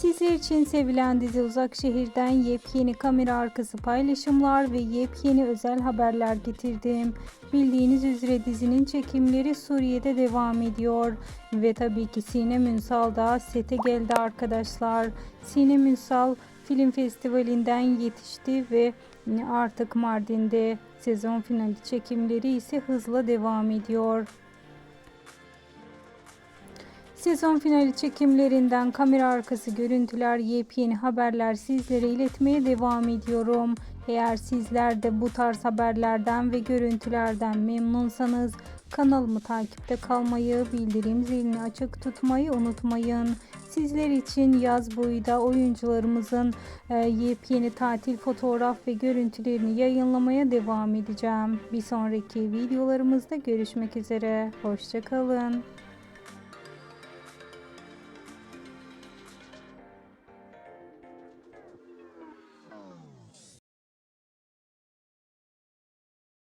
Sizler için sevilen dizi Uzak Şehir'den yepyeni kamera arkası paylaşımlar ve yepyeni özel haberler getirdim. Bildiğiniz üzere dizinin çekimleri Suriye'de devam ediyor. Ve tabii ki Sinem Ünsal da sete geldi arkadaşlar. Sinem Ünsal film festivalinden yetişti ve artık Mardin'de sezon finali çekimleri ise hızla devam ediyor. Sezon finali çekimlerinden kamera arkası görüntüler, yepyeni haberler sizlere iletmeye devam ediyorum. Eğer sizler de bu tarz haberlerden ve görüntülerden memnunsanız kanalımı takipte kalmayı, bildirim zilini açık tutmayı unutmayın. Sizler için yaz boyu da oyuncularımızın e, yepyeni tatil fotoğraf ve görüntülerini yayınlamaya devam edeceğim. Bir sonraki videolarımızda görüşmek üzere. Hoşçakalın.